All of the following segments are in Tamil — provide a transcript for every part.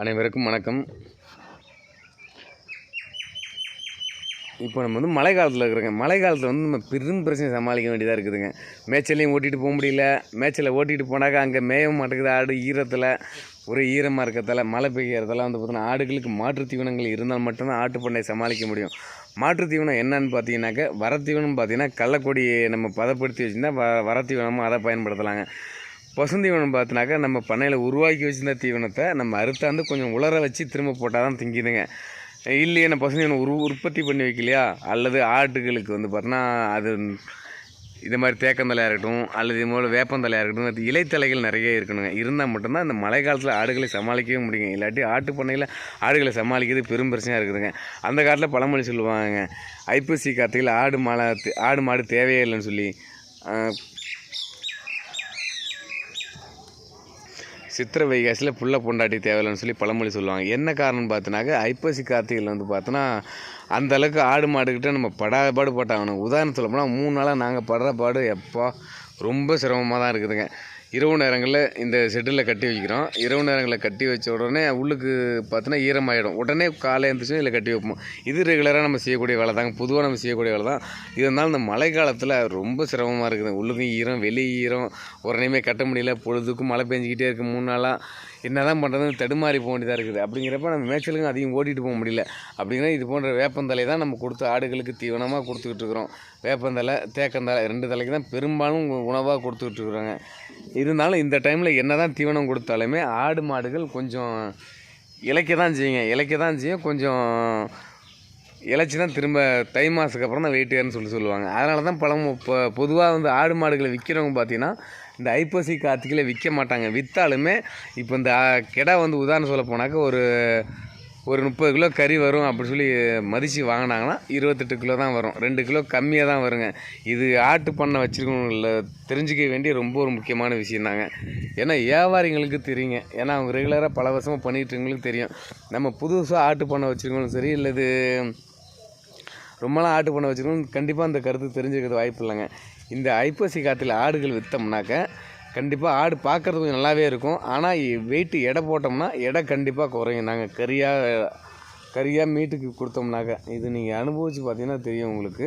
அனைவருக்கும் வணக்கம். இப்போ நம்ம வந்து மழை காலத்தில் இருக்கிறோங்க. மழை காலத்தில் வந்து நம்ம பெரும் பிரச்சனை சமாளிக்க வேண்டியதாக இருக்குதுங்க. மேய்ச்சலையும் ஓட்டிகிட்டு போக முடியல. மேய்ச்சலை ஓட்டிகிட்டு போனாக்கா அங்கே மேயவும் மாட்டேங்குது. ஆடு ஈரத்தில் ஒரே ஈரமாக இருக்கிறதால மழை பெய்யறதால வந்து பார்த்தீங்கன்னா ஆடுகளுக்கு மாற்றுத் தீவனங்கள் இருந்தால் மட்டும்தான் ஆட்டு பண்ணை சமாளிக்க முடியும். மாற்றுத் தீவனம் என்னன்னு பார்த்தீங்கன்னாக்கா வரத்தீவனம் பார்த்தீங்கன்னா கள்ளக்கொடியை நம்ம பதப்படுத்தி வச்சுருந்தா வ வரத்தீவனமும் அதை பயன்படுத்தலாங்க. பசுந்தீவனம் பார்த்தினாக்கா நம்ம பண்ணையில் உருவாக்கி வச்சுருந்த தீவனத்தை நம்ம அறுத்தாந்து கொஞ்சம் உலர வச்சு திரும்ப போட்டால் தான் திங்கிதுங்க. இல்லையே நான் பசுந்தீவனம் உரு உற்பத்தி பண்ணி வைக்கலையா? அல்லது ஆட்டுகளுக்கு வந்து பார்த்தோன்னா அது இது மாதிரி தேக்கந்தலையாக இருக்கட்டும் அல்லது இது போல் வேப்பந்தலையாக இருக்கட்டும் அது இலைத்தலைகள் நிறைய இருக்கணுங்க. இருந்தால் மட்டும்தான் இந்த மழை காலத்தில் ஆடுகளை சமாளிக்கவே முடியுங்க. இல்லாட்டி ஆட்டு பண்ணையில் ஆடுகளை சமாளிக்கிறது பெரும் பிரச்சனையாக இருக்குதுங்க. அந்த காலத்தில் பழமொழி சொல்லுவாங்க ஐப்பசி கார்த்திகையில் ஆடு மாலை ஆடு மாடு தேவையே இல்லைன்னு சொல்லி. சித்திரை வைகாசியில் புள்ள பொண்டாட்டி தேவையில்லைன்னு சொல்லி பழமொழி சொல்லுவாங்க. என்ன காரணம்னு பார்த்தினாக்க ஐப்பசி கார்த்திகையில் வந்து பார்த்தோன்னா அந்த அளவுக்கு ஆடு மாடுக்கிட்ட நம்ம படாத பாடு போட்டாகணும். உதாரணம் சொல்ல போனால் மூணு நாளாக நாங்கள் படுற பாடு எப்போ ரொம்ப சிரமமாக தான் இருக்குதுங்க. இரவு நேரங்களில் இந்த ஷெட்டில் கட்டி வைக்கிறோம். இரவு நேரங்களில் கட்டி வச்ச உடனே உள்ளுக்கு பார்த்தோன்னா ஈரமாயிடும். உடனே காலை எழுந்துச்சுன்னா இதில் கட்டி வைப்போம். இது ரெகுலராக நம்ம செய்யக்கூடிய வேலை தாங்க. பொதுவாக நம்ம செய்யக்கூடிய வேலை தான். இருந்தாலும் இந்த மழை காலத்தில் ரொம்ப சிரமமாக இருக்குது. உள்ளுக்கும் ஈரம் வெளி ஈரம் உடனேமே கட்ட முடியல. பொழுதுக்கும் மழை பெஞ்சிக்கிட்டே இருக்குது மூணு நாளாக என்ன தான் பண்ணுறதுன்னு தடுமாறி போக வேண்டியதாக இருக்குது. அப்படிங்கிறப்ப நம்ம மேய்ச்சலுக்கும் அதிகம் ஓட்டிகிட்டு போக முடியல. அப்படின்னா இது போன்ற வேப்பந்தலை தான் நம்ம கொடுத்து ஆடுகளுக்கு தீவனமாக கொடுத்துக்கிட்டு இருக்கிறோம். வேப்பந்தலை தேக்கந்தலை ரெண்டு தலைக்கு தான் பெரும்பாலும் உணவாக கொடுத்துக்கிட்டு இருக்கிறோங்க. இருந்தாலும் இந்த டைமில் என்ன தான் தீவனம் கொடுத்தாலுமே ஆடு மாடுகள் கொஞ்சம் இலைக்க தான் செய்யுங்க. இலைக்க தான் செய்யும் கொஞ்சம் இலைச்சி தான் திரும்ப தை மாதத்துக்கு அப்புறம் தான் வெயிட் ஏறுன்னு சொல்லி சொல்லுவாங்க. அதனால தான் பழம் இப்போ பொதுவாக வந்து ஆடு மாடுகளை விற்கிறவங்க பார்த்தீங்கன்னா இந்த ஐப்பசி கார்த்திகையில் விற்க மாட்டாங்க. விற்றாலுமே இப்போ இந்த கிடா வந்து உதாரணம் சொல்ல போனாக்க ஒரு ஒரு முப்பது கிலோ கறி வரும் அப்படி சொல்லி மதித்து வாங்கினாங்கன்னா இருபத்தெட்டு கிலோ தான் வரும். ரெண்டு கிலோ கம்மியாக தான் வருங்க. இது ஆட்டு பண்ணை வச்சுருக்கவங்கள தெரிஞ்சுக்க வேண்டிய ரொம்ப ஒரு முக்கியமான விஷயம் தாங்க ஏன்னா வியாபாரிங்களுக்கு தெரியுங்க. ஏன்னா அவங்க ரெகுலராக பல வருஷமாக பண்ணிகிட்டு தெரியும். நம்ம புதுசாக ஆட்டு பண்ணை வச்சுருக்கவங்களும் சரி இல்லை இது ரொம்பலாம் ஆட்டு பண்ண வச்சுக்கணும் கண்டிப்பாக அந்த கருத்து தெரிஞ்சுக்கிறது வாய்ப்பு இல்லைங்க. இந்த ஐப்பசி காற்றுல ஆடுகள் விற்றோம்னாக்க கண்டிப்பாக ஆடு பார்க்குறது கொஞ்சம் நல்லாவே இருக்கும். ஆனால் வெயிட்டு எடை போட்டோம்னா எடை கண்டிப்பாக குறையும். நாங்கள் கறியாக கறியாக மீட்டுக்கு கொடுத்தோம்னாக்க இது நீங்கள் அனுபவித்து பார்த்தீங்கன்னா தெரியும் உங்களுக்கு.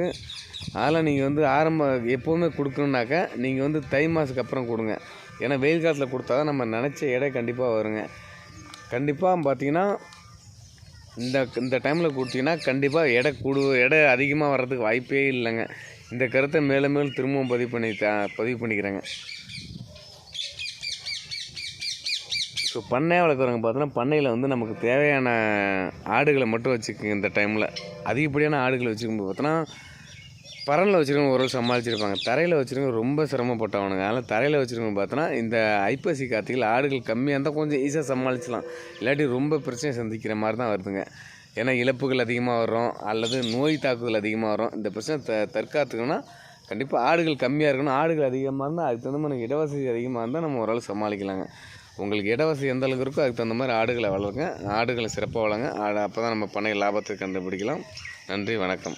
அதனால் நீங்கள் வந்து ஆரம்ப எப்போவுமே கொடுக்கணுன்னாக்கா நீங்கள் வந்து தை மாதத்துக்கு அப்புறம் கொடுங்க. ஏன்னா வெயில் காலத்தில் கொடுத்தா தான் நம்ம நினச்ச எடை கண்டிப்பாக வருங்க. கண்டிப்பாக பார்த்தீங்கன்னா இந்த இந்த டைமில் கொடுத்தீங்கன்னா கண்டிப்பாக எடை கூடு எடை அதிகமாக வர்றதுக்கு வாய்ப்பே இல்லைங்க. இந்த கருத்தை மேலும் மேலும் திரும்பவும் பதிவு பண்ணி த- பதிவு பண்ணிக்கிறேங்க. ஸோ பண்ணை வளர்க்குறவங்க பார்த்தோன்னா பண்ணையில் வந்து நமக்கு தேவையான ஆடுகளை மட்டும் வச்சுக்கோங்க இந்த டைமில் அதிகப்படியான ஆடுகளை வச்சுக்கும்போது பார்த்தோன்னா பரனில் வச்சுருக்கவங்க ஓரளவு சமாளிச்சிருப்பாங்க. தரையில் வச்சுருக்கவங்க ரொம்ப சிரமப்பட்டவனுங்க. அதனால் தரையில் வச்சுருக்கவங்க பார்த்தோன்னா இந்த ஐப்பசி கார்த்திகையில் ஆடுகள் கம்மியாக இருந்தால் கொஞ்சம் ஈஸியாக சமாளிச்சலாம் இல்லாட்டி ரொம்ப பிரச்சனை சந்திக்கிற மாதிரி தான் வருதுங்க. ஏன்னா இழப்புகள் அதிகமாக வரும் அல்லது நோய் தாக்குதல் அதிகமாக வரும். இந்த பிரச்சனை த தற்காத்துக்கணும்னா கண்டிப்பாக ஆடுகள் கம்மியாக இருக்கணும். ஆடுகள் அதிகமாக இருந்தால் அதுக்கு தகுந்த மாதிரி இடவசதி அதிகமாக இருந்தால் நம்ம ஓரளவு சமாளிக்கலாங்க. உங்களுக்கு இடவசதி எந்த அளவுக்கு இருக்கோ அதுக்கு தகுந்த மாதிரி ஆடுகளை வளருங்க. ஆடுகளை சிறப்பாக வளருங்க. ஆடு அப்போ தான் நம்ம பண்ணை லாபத்தை கண்டுபிடிக்கலாம். நன்றி வணக்கம்.